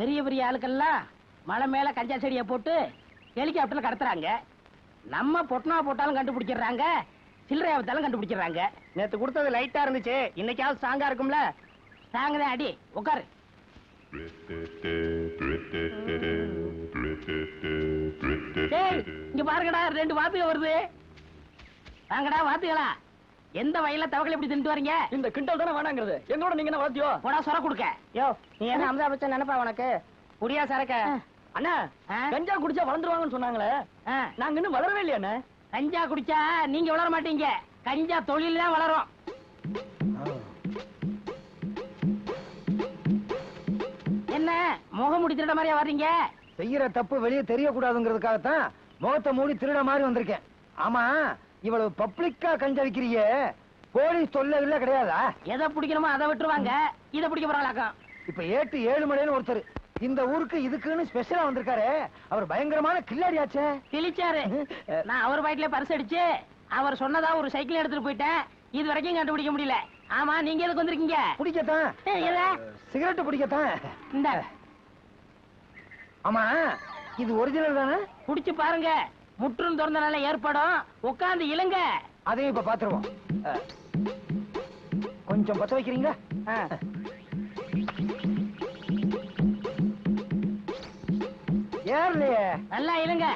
பெரிய பெரிய ஆளுக்கெல்லாம் மலை மேல கஞ்சா செடியை போட்டு ஹெலிகாப்டர்ல கடத்துறாங்க. நம்ம பொட்டனா போட்டாலும் கண்டுபிடிச்சிடுறாங்க. சில்லறை ஆபத்தாலும் கண்டுபிடிச்சிடுறாங்க. நேத்து கொடுத்தது லைட்டா இருந்துச்சு. இன்னைக்காவது ஸ்ட்ராங்கா இருக்கும்ல? ஸ்ட்ராங் தான் அடி. உட்காரு இங்க பாருங்கடா ரெண்டு வாத்துக வருது. வாங்கடா வாத்துகளா. எந்த வயல்ல தவக்கலை இப்படி தின்ட்டு வரீங்க? இந்த கிண்டல் தானே வேணாங்கிறது. எங்களோட நீங்க என்ன வளர்த்தியோ? போடா சொர கொடுக்க. யோ. நீ என்ன அமிதாப் பச்சன் நினைப்பா உனக்கு? புரியா சரக்க? அண்ணா? கஞ்சா குடிச்சா வளர்ந்துருவாங்கன்னு சொன்னாங்களே. நாங்க இன்னும் வளரவே இல்லையா கஞ்சா குடிச்சா நீங்க வளர மாட்டீங்க. கஞ்சா தொழில் தான் வளரும். என்ன? முகம் திருட மாதிரியா வர்றீங்க? செய்யற தப்பு வெளியே தெரியக்கூடாதுங்கிறதுக்காகத்தான் முகத்தை மூடி திருட மாதிரி வந்திருக்கேன். ஆமா இவ்வளவு பப்ளிக்கா கஞ்சா விக்கிறியே போலீஸ் தொல்லை இல்ல கிடையாதா? எதை பிடிக்கணுமோ அதை விட்டுருவாங்க. இதை பிடிக்க போறாங்களாக்கம் இப்ப ஏட்டு ஏழு மணின்னு ஒருத்தர். இந்த ஊருக்கு இதுக்குன்னு ஸ்பெஷலா வந்திருக்காரு. அவர் பயங்கரமான கில்லாடியாச்சே கிழிச்சாரு. நான் அவர் பாக்கெட்ல பரிசு அடிச்சு அவர் சொன்னதா ஒரு சைக்கிள் எடுத்துட்டு போயிட்டேன். இது வரைக்கும் கண்டுபிடிக்க முடியல. ஆமா நீங்க எதுக்கு வந்திருக்கீங்க? பிடிக்கத்தான்? சிகரெட் பிடிக்கத்தான் இந்த. ஆமா இது ஒரிஜினல் தானே? குடிச்சு பாருங்க. முற்றும் திறந்தனால ஏற்படும். உட்கார்ந்து இழுங்க. அதையும் இப்ப பாத்துருவோம். கொஞ்சம் பத்த வைக்கிறீங்களா. ஏறலையே. நல்லா இழுங்க.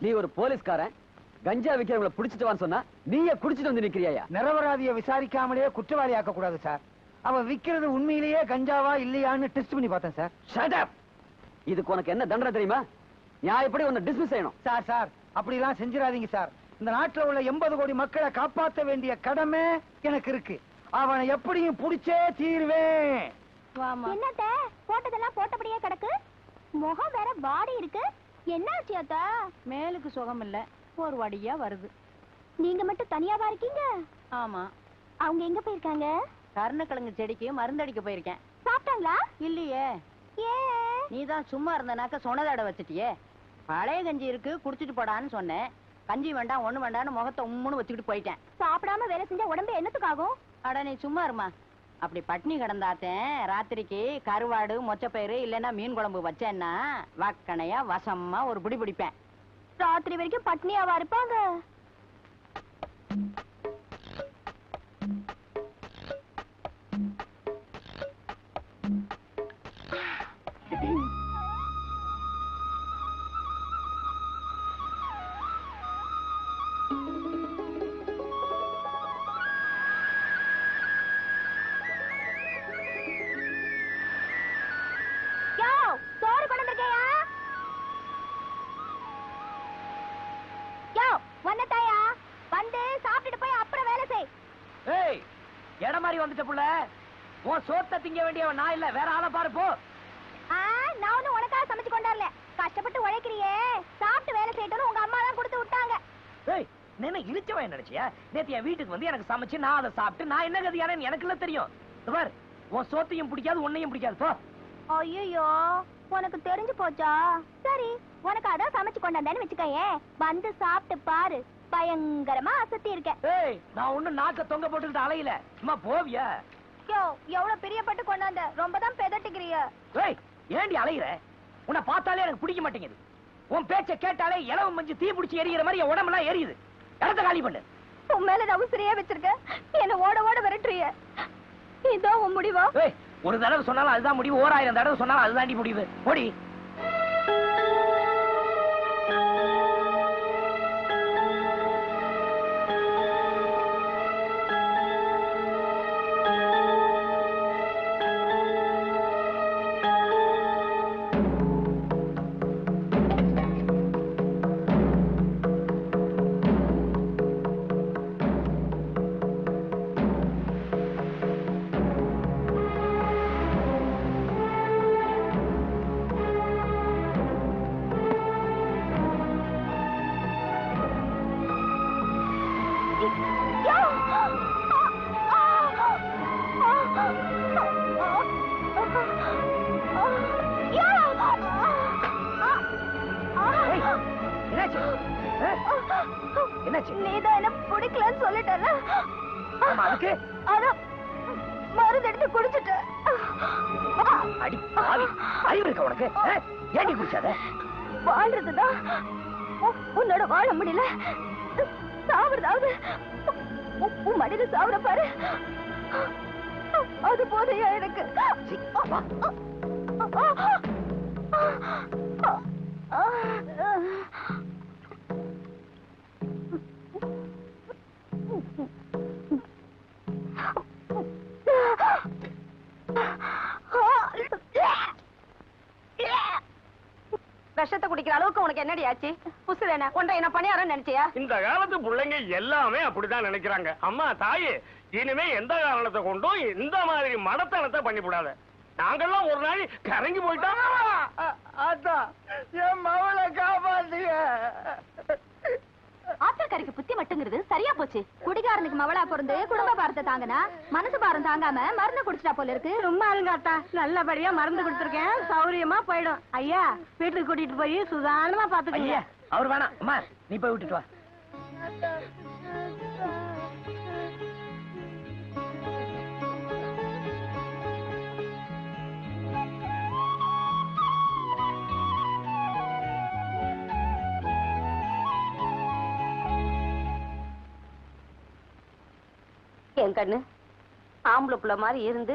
நீ ஒரு போலீஸ்காரன். கஞ்சா விக்கிறவங்கள புடிச்சிட்டு வான்னு சொன்னா நீயே குடிச்சிட்டு வந்து நிக்கிறியா நிரபராதிய விசாரிக்காமலே குற்றவாளி ஆக்க கூடாது சார். அவ விக்கிறது உண்மையிலேயே கஞ்சாவா இல்லையான்னு டெஸ்ட் பண்ணி பார்த்தேன் சார் ஷட் அப் இதுக்கு உனக்கு என்ன தண்டனை தெரியுமா? நியாயப்படி உன்னை டிஸ்மிஸ் செய்யணும்? சார் சார் அப்படிலாம் செஞ்சிடாதீங்க சார் இந்த நாட்டுல உள்ள எண்பது கோடி மக்களை காப்பாத்த வேண்டிய கடமை எனக்கு இருக்கு. அவனை எப்படியும் புடிச்சே தீருவேன். வாமா. என்னத்த? போட்டதெல்லாம் போட்டபடியே கிடக்கு? முகம் வேற வாடி இருக்கு. என்னாச்சு அத்தா? மேலுக்கு சுகம் இல்ல. ஒரு வடியா வருது. நீங்க மட்டும் தனியாவா இருக்கீங்க? ஆமா. அவங்க எங்க போயிருக்காங்க? கருணக்கிழங்கு செடிக்கு மருந்தடிக்க போயிருக்கேன். சாப்பிட்டாங்களா? இல்லையே. ஏ? நீ தான் சும்மா இருந்தனாக்க சொனதடை வச்சிட்டியே. பழைய கஞ்சி இருக்கு குடிச்சிட்டு போடான்னு சொன்னேன். கஞ்சி வேண்டாம் ஒண்ணு வேண்டாம்னு முகத்தை உம்முன்னு வச்சுக்கிட்டு போயிட்டேன். சாப்பிடாம வேலை செஞ்சா உடம்பு என்னத்துக்காகும் அட நீ சும்மா இருமா. அப்படி பட்னி கிடந்தாத்தேன் ராத்திரிக்கு கருவாடு மொச்சப்பயிறு இல்லைன்னா மீன் குழம்பு வச்சேன்னா வக்கனையா வசமா ஒரு பிடி பிடிப்பேன். ராத்திரி வரைக்கும் பட்னியாவா இருப்பாங்க? திங்க வேண்டியவன் நான் இல்ல. வேற ஆளை பாரு போ. நான் ஒண்ணும் உனக்காக சமைச்சு கொண்டாடல. கஷ்டப்பட்டு உழைக்கிறியே. சாப்பிட்டு வேலை செய்யட்டும்னு உங்க அம்மா தான் கொடுத்து விட்டாங்க. ஏய் என்ன இழிச்சவன் நினைச்சியா? நேத்து என் வீட்டுக்கு வந்து எனக்கு சமைச்சு நான் அதை சாப்பிட்டு நான் என்ன கதியானு எனக்கு இல்ல தெரியும் பார் உன் சோத்தையும் பிடிக்காது உன்னையும் பிடிக்காது போ. ஐயோ உனக்கு தெரிஞ்சு போச்சா? சரி உனக்கு அதான் சமைச்சு கொண்டாந்தேன்னு வச்சுக்கயேன் வந்து சாப்பிட்டு பாரு. பயங்கரமா அசத்தி இருக்க நான் ஒண்ணும் நாக்க தொங்க போட்டுக்கிட்டு அலையில. சும்மா போவியா? யோ எவ்வளவு பிரியப்பட்டு கொண்டாந்த? ரொம்ப தான் பெதட்டிக்கிறிய. ஏய் ஏண்டி அலையிற? உன்னை பார்த்தாலே எனக்கு பிடிக்க மாட்டேங்குது. உன் பேச்ச கேட்டாலே இளவு மஞ்சு தீ பிடிச்சி எரியிற மாதிரி என் உடம்பெல்லாம் எரியுது. இடத்த காலி பண்ணு. உன் மேல நான் உசிரியே வச்சிருக்க. என்ன ஓட ஓட விரட்டுறிய. இதோ உன் முடிவா? ஒரு தடவை சொன்னாலும் அதுதான் முடிவு. ஓராயிரம் தடவை சொன்னாலும் அதுதாண்டி முடிவு. ஓடி. என்னாச்சு நீதான் என்ன பிடிக்கலன்னு சொல்லிட்டல அதுக்கு அதான் மருந்து எடுத்து குடிச்சிட்டேன் அடி பாவி அறிவு இருக்க உனக்கு ஆ? ஏண்டி குடிச்சாத வாழ்றதுதான் உன்னோட வாழ முடியல சாவறதாவது உ- உன் மடியில சாவற பாரு அது போதையா எனக்கு சீ, குடிக்கிற அளவுக்கு உனக்கு என்னடி ஆச்சு? புசு என்ன ஒன்றை என்ன பணியாரம் நினைச்சியா? இந்த காலத்து பிள்ளைங்க எல்லாமே அப்படிதான் நினைக்கிறாங்க. அம்மா தாயே இனிமே எந்த காரணத்தை கொண்டும் இந்த மாதிரி மடத்தனத்தை பண்ணிவிடாத. நாங்கெல்லாம் ஒரு நாள் கரங்கி போயிட்டோம். அதான். என் மவளை காப்பாத்துங்க. மட்டுங்கிறது சரியா போச்சு. குடிகாரனுக்கு மவளா பிறந்து குடும்ப பாரத்தை தாங்கனா மனசு பாரம் தாங்காம மருந்து குடிச்சிட்டா போல இருக்கு. ரொம்ப அருங்காத்தா நல்லபடியா மருந்து கொடுத்துருக்கேன் சௌரியமா போயிடும். ஐயா வீட்டுக்கு கூட்டிட்டு போய் சுதாரணமா ஐயா அவர் வேணாம். அம்மா நீ போய் விட்டுட்டு வா. என் கண்ணு. ஆம்பளை புள்ள மாதிரி இருந்து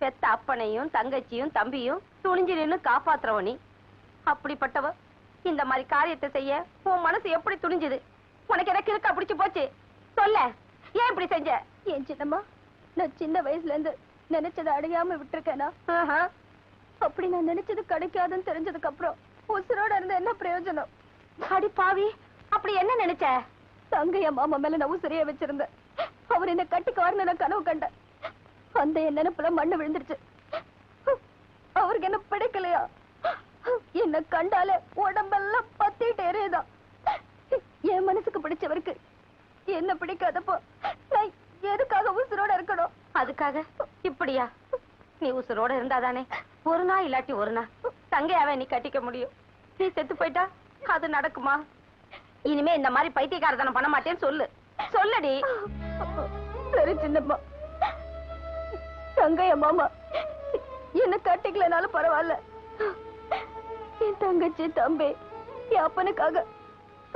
பெத்த அப்பனையும் தங்கச்சியும் தம்பியும் துணிஞ்சு நின்னு காப்பாத்துறவ நீ. அப்படிப்பட்டவ இந்த மாதிரி காரியத்தை செய்ய உன் மனசு எப்படி துணிஞ்சுது? உனக்கு எனக்கு இருக்கா பிடிச்சு போச்சு? சொல்ல. ஏன் இப்படி செஞ்ச? என் சின்னம்மா? நான் சின்ன வயசுல இருந்து நினைச்சதை அடையாம விட்டுருக்கேனா. அப்படி நான் நினைச்சது கிடைக்காதுன்னு தெரிஞ்சதுக்கு அப்புறம் உசுரோட இருந்த என்ன பிரயோஜனம்? அடி பாவி. அப்படி என்ன நினைச்ச? தங்கைய மாமா மேல நான் உசிரியா வச்சிருந்தேன். அவர் என்ன கட்டிக்குவாருன்னு நான் கனவு கண்டேன். அந்த என் நினைப்புல மண்ணு விழுந்துருச்சு. அவருக்கு என்ன பிடிக்கலையா? என்ன கண்டாலே உடம்பெல்லாம் பத்திட்டு எறியதான் என் மனசுக்கு பிடிச்சவருக்கு என்ன பிடிக்காதப்போ நான் எதுக்காக உசுரோட இருக்கணும்? அதுக்காக? இப்படியா? நீ உசுரோட இருந்தாதானே? ஒரு நாள் இல்லாட்டி ஒரு நாள். தங்கையாவே நீ கட்டிக்க முடியும். நீ செத்து போயிட்டா? அது நடக்குமா? இனிமே இந்த மாதிரி பைத்தியக்காரத்தனம் பண்ண மாட்டேன்னு சொல்லு. சொல்லடி. சரி சின்னம்மா. தங்கைய மாமா. என்ன கட்டிக்கலனாலும் பரவாயில்ல. என் தங்கச்சி தம்பி என் அப்பனுக்காக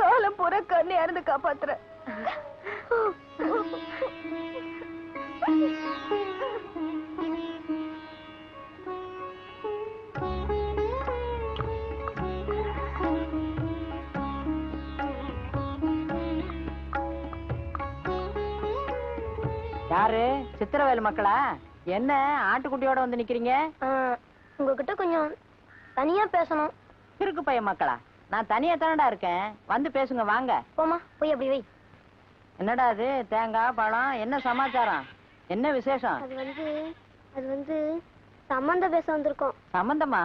காலம் பூரா கண்ணை இறந்து காப்பாத்துறேன். யாரு? சித்திரவேல் மக்களா? என்ன ஆட்டுக்குட்டியோட வந்து நிக்கிறீங்க? உங்ககிட்ட கொஞ்சம் தனியா பேசணும். கிறுக்கு பையன் மக்களா? நான் தனியா தானடா இருக்கேன். வந்து பேசுங்க வாங்க. போமா போய் அப்படி வை. என்னடா அது? தேங்காய் பழம் என்ன சமாச்சாரம்? என்ன விசேஷம்? அது வந்து அது வந்து சம்மந்த பேச வந்திருக்கோம். சம்பந்தமா?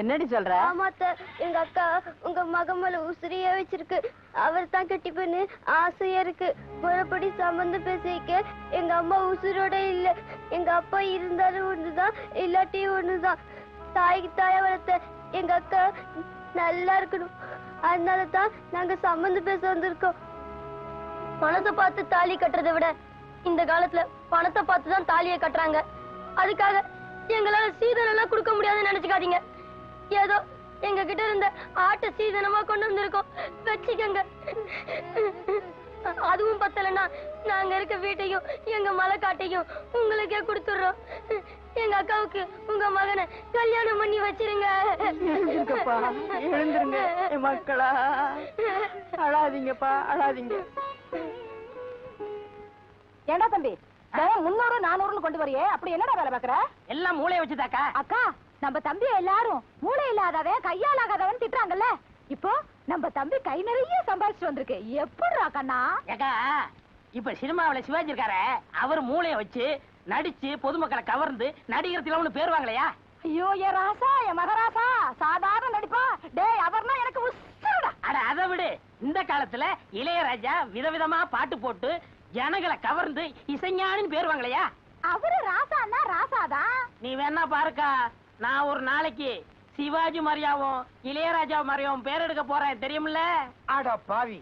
என்னடி சொல்ற? ஆமாத்த எங்க அக்கா உங்க மகமல உசிரியா வச்சிருக்கு. அவர் தான் கட்டிப்பேன்னு ஆசையா இருக்கு. முறைப்படி சம்மந்தம் பேசிக்க எங்க அம்மா உசுரோட இல்ல. எங்க அப்பா இருந்தாலும் ஒண்ணுதான் இல்லாட்டியும் ஒண்ணுதான். தாய்க்கு தாய வளர்த்த எங்க அக்கா நல்லா இருக்கணும். அதனால தான் நாங்க சம்மந்தம் பேச வந்திருக்கோம். பணத்தை பார்த்து தாலி கட்டுறதை விட இந்த காலத்துல பணத்தை பார்த்து தான் தாலியை கட்டுறாங்க. அதுக்காக எங்களால சீதனம் எல்லாம் கொடுக்க முடியாதுன்னு நினைச்சுக்காதீங்க. ஏதோ எங்க கிட்ட இருந்த ஆட்டை சீதனமா கொண்டு வந்திருக்கோம். வச்சுக்கோங்க. அதுவும் பத்தலன்னா நாங்க இருக்க வீட்டையும் எங்க மலைக்காட்டையும் உங்களுக்கே கொடுத்துடுறோம். எங்க அக்காவுக்கு உங்க மகனை கல்யாணம் பண்ணி வச்சிருங்க. எழுந்திருங்க மக்களா. அழாதீங்கப்பா அழாதீங்க. ஏண்டா தம்பி? முன்னூறு நானூறுன்னு கொண்டு வரியே. அப்படி என்னடா வேலை பாக்குற எல்லாம் மூளைய வச்சுதாக்கா. அக்கா நம்ம தம்பி எல்லாரும் மூளை இல்லாதவன் கையால் ஆகாதவன் திட்டுறாங்கல்ல. இப்போ நம்ம தம்பி கை நிறைய சம்பாதிச்சுட்டு வந்திருக்கு. எப்படிடா கண்ணா? ஏக்கா இப்ப சினிமாவுல சிவாஜி இருக்காரு அவர் மூளைய வச்சு நடிச்சு பொதுமக்களை கவர்ந்து நடிகர் திலம்னு பேர் வாங்கலையா? ஐயோ என் ராசா என் மகராசா சாதாரண நடிப்பா? டேய் அவர்னா எனக்கு உசுருடா. அட அதை விடு. இந்த காலத்துல இளையராஜா விதவிதமா பாட்டு போட்டு ஜனங்களை கவர்ந்து இசைஞானின்னு பேர் வாங்கலையா? அவரு ராசான்னா ராசாதான் நீ வேணா பாருக்கா நான் ஒரு நாளைக்கு சிவாஜி மாதிரியாவும் இளையராஜா மாதிரியாவும் பேர் எடுக்க போறேன் தெரியுமில்ல? அட பாவி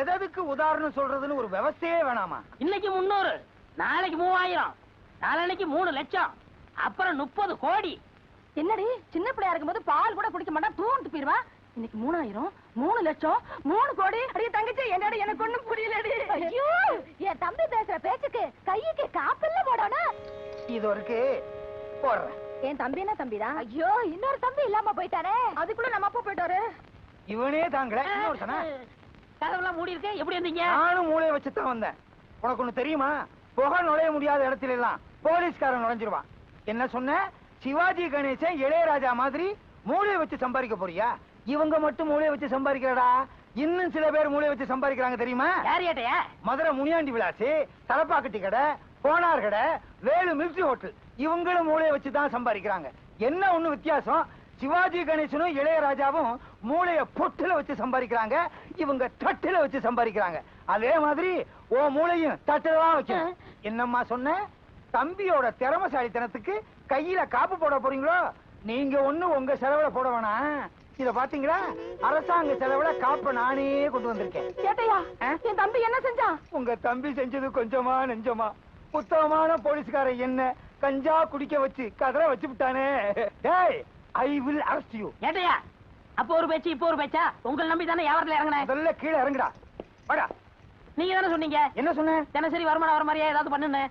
எதற்கு உதாரணம் சொல்றதுன்னு ஒரு விவசாயே வேணாமா? இன்னைக்கு முன்னூறு நாளைக்கு மூவாயிரம் நாளைக்கு மூணு லட்சம் அப்புறம் முப்பது கோடி. என்னடி சின்ன பிள்ளையா இருக்கும்போது பால் கூட குடிக்க மாட்டான் தூண்டு போயிருவா இன்னைக்கு மூணாயிரம் மூணு லட்சம் மூணு கோடி. அடியே தங்கச்சி என்னடி எனக்கு ஒண்ணும் புரியலடி. ஐயோ என் தம்பி பேசுற பேச்சுக்கு கையுக்கு காப்பில்ல போடணும். இது இருக்கு போடுறேன். என் தம்பி என்ன தம்பிதான் ஐயோ இன்னொரு தம்பி இல்லாம போயிட்டானே. அதுக்குள்ள நம்ம அப்பா போயிட்டாரு. இவனே தாங்கல இன்னொருத்தனா? கதவெல்லாம் மூடி இருக்கு எப்படி இருந்தீங்க நானும் மூளையை வச்சு தான் வந்தேன். உனக்கு ஒண்ணு தெரியுமா? புகை நுழைய முடியாத இடத்துல எல்லாம் போலீஸ்காரன் நுழைஞ்சிருவான். என்ன சொன்ன? சிவாஜி கணேசன் இளையராஜா மாதிரி மூளையை வச்சு சம்பாதிக்க போறியா? இவங்க மட்டும் மூளையை வச்சு சம்பாதிக்கிறடா? இன்னும் சில பேர் மூளையை வச்சு சம்பாதிக்கிறாங்க தெரியுமா? யார் ஏட்டையா? மதுரை முனியாண்டி விலாசு தலப்பாக்கட்டி கடை போனார் கடை வேலு மில்ட்ரி ஹோட்டல். இவங்களும் மூளையை வச்சு தான் சம்பாதிக்கிறாங்க. என்ன ஒண்ணு வித்தியாசம்? சிவாஜி கணேசனும் இளையராஜாவும் மூளைய பொட்டுல வச்சு சம்பாதிக்கிறாங்க. இவங்க தட்டுல வச்சு சம்பாதிக்கிறாங்க. அதே மாதிரி ஓ மூளையும் தட்டுல தான் வைக்கணும். என்னம்மா சொன்ன? தம்பியோட திறமசாலித்தனத்துக்கு கையில காப்பு போட போறீங்களோ? நீங்க ஒண்ணு உங்க செலவுல போட வேணாம். இத பாத்தீங்களா? அரசாங்க செலவுல காப்ப நானே கொண்டு வந்திருக்கேன். கேட்டையா? என் தம்பி என்ன செஞ்சான் உங்க தம்பி செஞ்சது கொஞ்சமா நெஞ்சமா. உத்தமமான போலீஸ்காரன் என்ன கஞ்சா குடிக்க வச்சு கதற வச்சு விட்டானே. டேய் ஐ வில் அரெஸ்ட் யூ ஏட்டையா அப்போ ஒரு பேச்சு இப்போ ஒரு பேச்சா? உங்களை நம்பி தானே வியாபாரத்துல இறங்கினேன். முதல்ல கீழே இறங்குடா. வாடா. நீங்க தானே சொன்னீங்க? என்ன சொன்ன? தினசரி வருமானம் வர மாதிரியா ஏதாவது பண்ணுன்னு?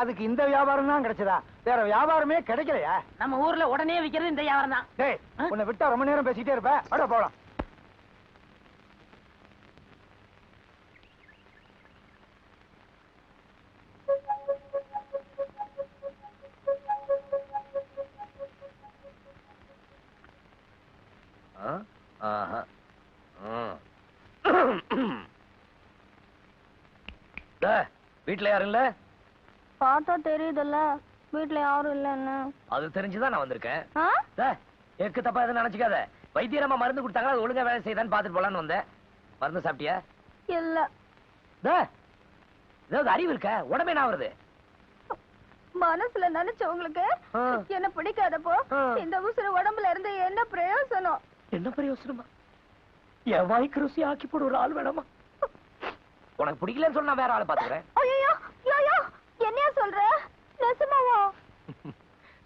அதுக்கு இந்த வியாபாரம் தான் கிடைச்சதா? வேற வியாபாரமே கிடைக்கலையா? நம்ம ஊர்ல உடனே விக்கிறது இந்த வியாபாரம் தான். டேய்? உன்னை விட்டா ரொம்ப நேரம் பேசிட்டே இருப்ப. வாடா போலாம். வீட்டுல யாரும் இல்ல? பார்த்தா தெரியுதுல்ல. வீட்ல யாரும் இல்லன்னு. அது தெரிஞ்சுதான் நான் வந்திருக்கேன். எக்கு தப்பா எதுவும் நினைச்சுக்காத. வைத்தியரமா மருந்து கொடுத்தாங்களா? அது ஒழுங்கா வேலை செய்தான்னு பாத்துட்டு போலான்னு வந்தேன். மருந்து சாப்பிட்டியா? இல்ல. ஏதாவது அறிவு இருக்க? உடம்பே நான் வருது மனசுல நினைச்சவங்களுக்கு. என்ன பிடிக்காதப்போ. இந்த உசுறு உடம்புல இருந்து என்ன பிரயோசனம்? என்ன பிரயோசனமா? என் வாய்க்கு ருசி ஆக்கி போட ஒரு ஆள் வேணாமா? உனக்கு பிடிக்கலன்னு சொன்னா வேற ஆளை பாத்துக்கிறேன் ஐயோ ஐயோ என்னையா சொல்ற நெசமாவா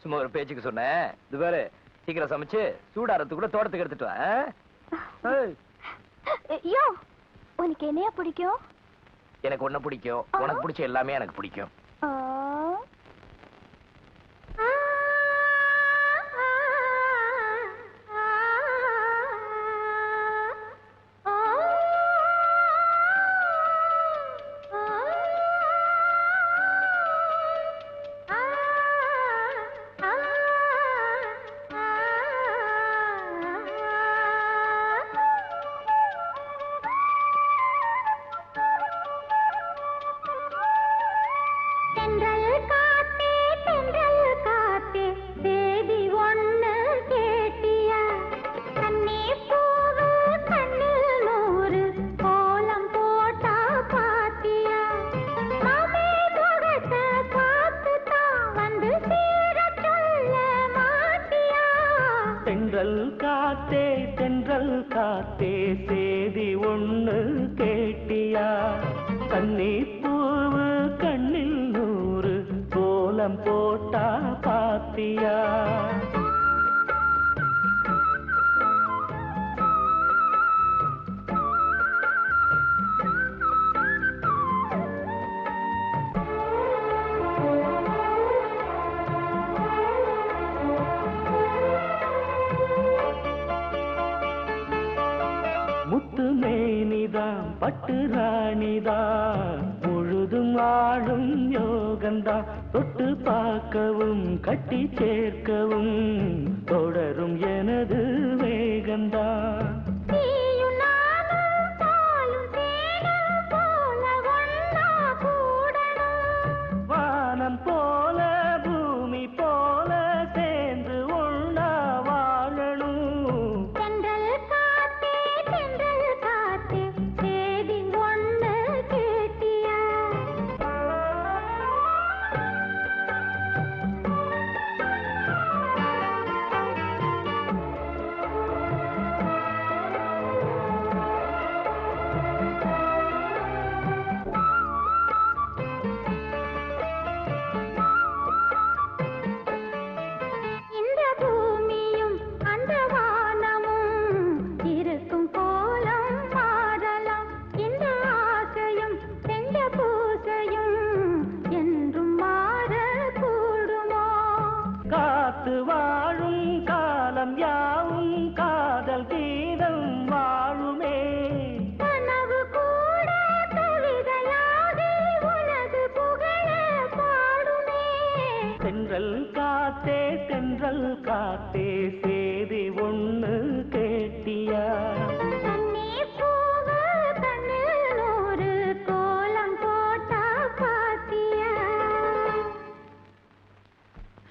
சும்மா ஒரு பேச்சுக்கு சொன்னேன். இது சீக்கிரம் சமைச்சு சூடாரத்து கூட தோட்டத்துக்கு எடுத்துட்டு வா ஐயோ உனக்கு என்னையா பிடிக்கும்? எனக்கு ஒண்ணு பிடிக்கும். உனக்கு பிடிச்ச எல்லாமே எனக்கு பிடிக்கும். காக்கவும் கட்டி சேர்க்க காத்து வாழும் காலம் யாவும் கா